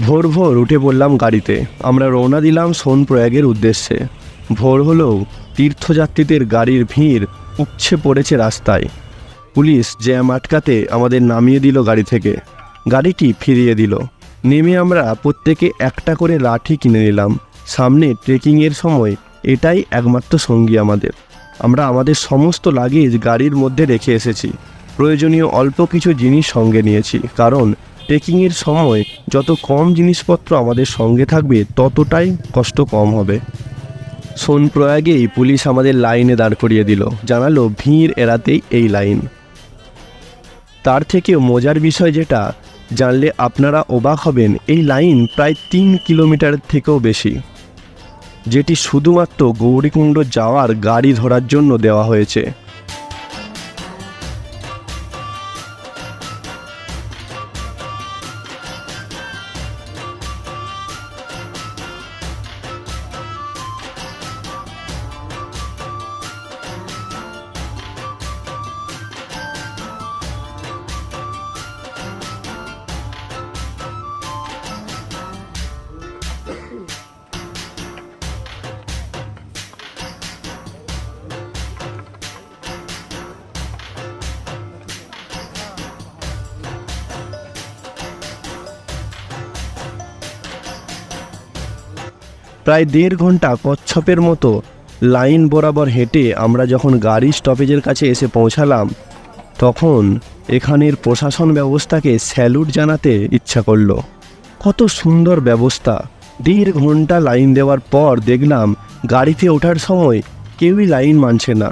ভোর ভোর উঠে পড়লাম গাড়িতে। আমরা রওনা দিলাম সোনপ্রয়াগের উদ্দেশ্যে। ভোর হলেও তীর্থযাত্রীদের গাড়ির ভিড় উপছে পড়েছে রাস্তায়। পুলিশ জ্যাম আটকাতে আমাদের নামিয়ে দিল গাড়ি থেকে। গাড়িটি ফিরিয়ে দিল। নেমে আমরা প্রত্যেকে একটা করে লাঠি কিনে নিলাম। সামনে ট্রেকিংয়ের সময় এটাই একমাত্র সঙ্গী আমাদের। আমরা আমাদের সমস্ত লাগেজ গাড়ির মধ্যে রেখে এসেছি। প্রয়োজনীয় অল্প কিছু জিনিস সঙ্গে নিয়েছি, কারণ ট্রেকিংয়ের সময় যত কম জিনিসপত্র আমাদের সঙ্গে থাকবে, ততটাই কষ্ট কম হবে। সোনপ্রয়াগেই পুলিশ আমাদের লাইনে দাঁড় করিয়ে দিল। জানালো, ভিড় এড়াতেই এই লাইন। তার থেকেও মজার বিষয় যেটা, জানলে আপনারা অবাক হবেন, এই লাইন প্রায় তিন কিলোমিটার থেকেও বেশি, যেটি শুধুমাত্র গৌরীকুণ্ড যাওয়ার গাড়ি ধরার জন্য দেওয়া হয়েছে। প্রায় দেড় ঘণ্টা কচ্ছপের মতো লাইন বরাবর হেঁটে আমরা যখন গাড়ি স্টপেজের কাছে এসে পৌঁছালাম, তখন এখানের প্রশাসন ব্যবস্থাকে স্যালুট জানাতে ইচ্ছা করল। কত সুন্দর ব্যবস্থা। দেড় ঘণ্টা লাইন দেওয়ার পর দেখলাম গাড়িতে ওঠার সময় কেউই লাইন মানছে না।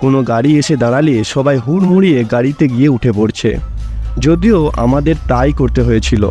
কোনো গাড়ি এসে দাঁড়ালে সবাই হুড়মুড়িয়ে গাড়িতে গিয়ে উঠে পড়ছে। যদিও আমাদের তাই করতে হয়েছিল।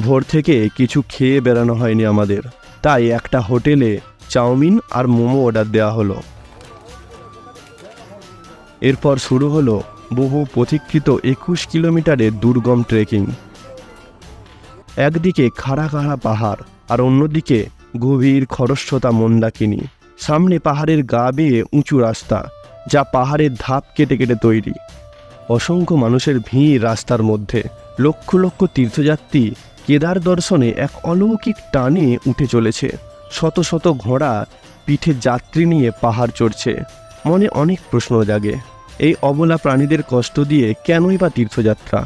ভোর থেকে কিছু খেয়ে বেরানো হয়নি আমাদের। তাই একটা হোটেলে চাউমিন আর মোমো অর্ডার দেওয়া হলো। এরপর শুরু হলো বহু প্রতীক্ষিত একুশ কিলোমিটারের দুর্গম ট্রেকিং একদিকে খাড়া খাড়া পাহাড় আর অন্যদিকে গভীর খরস্রোতা মন্দাকিনী। সামনে পাহাড়ের গা বেয়ে উঁচু রাস্তা। যা পাহাড়ের ধাপ কেটে কেটে তৈরি। অসংখ্য মানুষের ভিড় রাস্তার মধ্যে। লক্ষ লক্ষ তীর্থযাত্রী কেদার দর্শনে এক অলৌকিক টানে উঠে চলেছে। শত শত ঘোড়া পিঠে যাত্রী নিয়ে পাহাড় চড়ছে। মনে অনেক প্রশ্ন জাগে, এই অবলা প্রাণীদের কষ্ট দিয়ে কেনই বা তীর্থযাত্রা?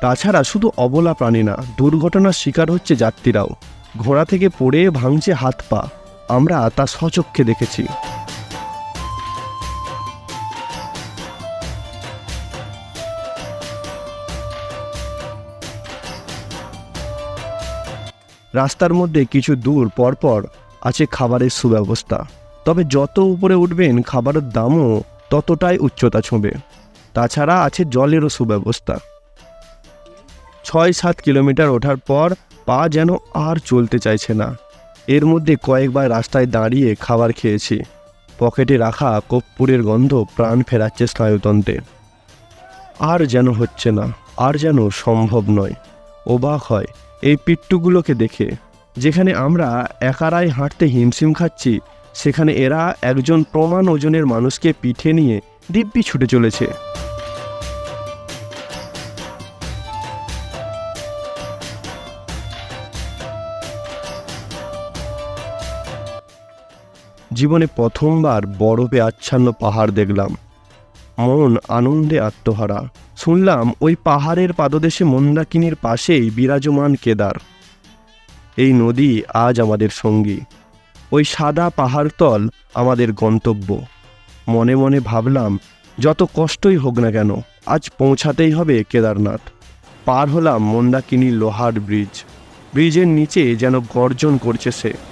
তাছাড়া শুধু অবলা প্রাণী না, দুর্ঘটনার শিকার হচ্ছে যাত্রীরাও। ঘোড়া থেকে পড়ে ভাঙছে হাত পা। আমরা তা সচক্ষে দেখেছি। রাস্তার মধ্যে কিছু দূর পরপর আছে খাবারের সুব্যবস্থা। তবে যত উপরে উঠবেন, খাবারের দামও ততটাই উচ্চতা ছোঁবে। তাছাড়া আছে জলেরও সুব্যবস্থা। ছয় সাত কিলোমিটার ওঠার পর পা যেন আর চলতে চাইছে না। এর মধ্যে কয়েকবার রাস্তায় দাঁড়িয়ে খাবার খেয়েছি। পকেটে রাখা কর্পূরের গন্ধ প্রাণ ফেরাচ্ছে স্নায়ুতন্ত্রে। আর যেন হচ্ছে না, আর যেন সম্ভব নয়। অবাক হয় এই পিট্টুগুলোকে দেখে, যেখানে আমরা একারাই হাঁটতে হিমশিম খাচ্ছি, সেখানে এরা একজন প্রমাণ ওজনের মানুষকে পিঠে নিয়ে দিব্যি ছুটে চলেছে। জীবনে প্রথমবার বরফে আচ্ছন্ন পাহাড় দেখলাম। মন আনন্দে আত্মহারা। শুনলাম ওই পাহাড়ের পাদদেশে মন্দাকিনীর পাশেই বিরাজমান কেদার। এই নদী আজ আমাদের সঙ্গী। ওই সাদা পাহাড়তল আমাদের গন্তব্য। মনে মনে ভাবলাম, যত কষ্টই হোক না কেন, আজ পৌঁছাতেই হবে কেদারনাথ। পার হলাম মন্দাকিনী লোহার ব্রিজ। ব্রিজের নিচে যেন গর্জন করছে সে।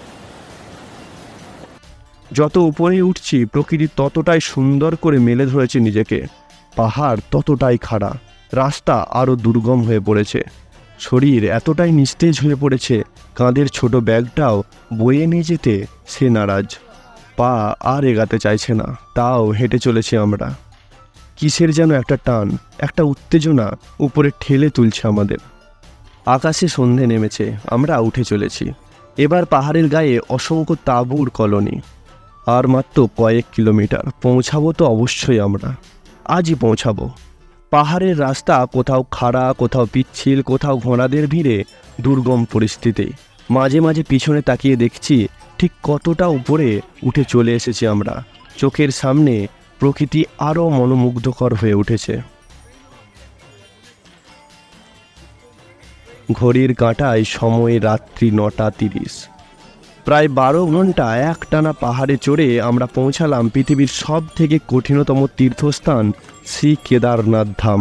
যত উপরে উঠছি, প্রকৃতি ততটাই সুন্দর করে মেলে ধরেছে নিজেকে। পাহাড় ততটাই খাড়া, রাস্তা আরও দুর্গম হয়ে পড়েছে। শরীর এতটাই নিস্তেজ হয়ে পড়েছে, কাঁধের ছোট ব্যাগটাও বয়ে নিয়ে যেতে সে নারাজ। পা আর এগাতে চাইছে না, তাও হেঁটে চলেছি আমরা। কিসের যেন একটা টান, একটা উত্তেজনা উপরে ঠেলে তুলছে আমাদের। আকাশে সন্ধে নেমেছে, আমরা উঠে চলেছি। এবার পাহাড়ের গায়ে অসংখ্য তাঁবুর কলোনি। আর মাত্র কয়েক কিলোমিটার। পৌঁছাবো তো অবশ্যই আমরা। আজই পৌঁছাবো। পাহাড়ের রাস্তা কোথাও খাড়া, কোথাও পিচ্ছিল, কোথাও ঘোড়াদের ভিড়ে দুর্গম পরিস্থিতি। মাঝে মাঝে পিছনে তাকিয়ে দেখছি ঠিক কতটা উপরে উঠে চলে এসেছি আমরা। চোখের সামনে প্রকৃতি আরও মনোমুগ্ধকর হয়ে উঠেছে। ঘড়ির কাঁটায় সময় রাত্রি নটা তিরিশ। প্রায় বারো ঘণ্টা একটানা পাহাড়ে চড়ে আমরা পৌঁছালাম পৃথিবীর সব থেকে কঠিনতম তীর্থস্থান শ্রী কেদারনাথ ধাম।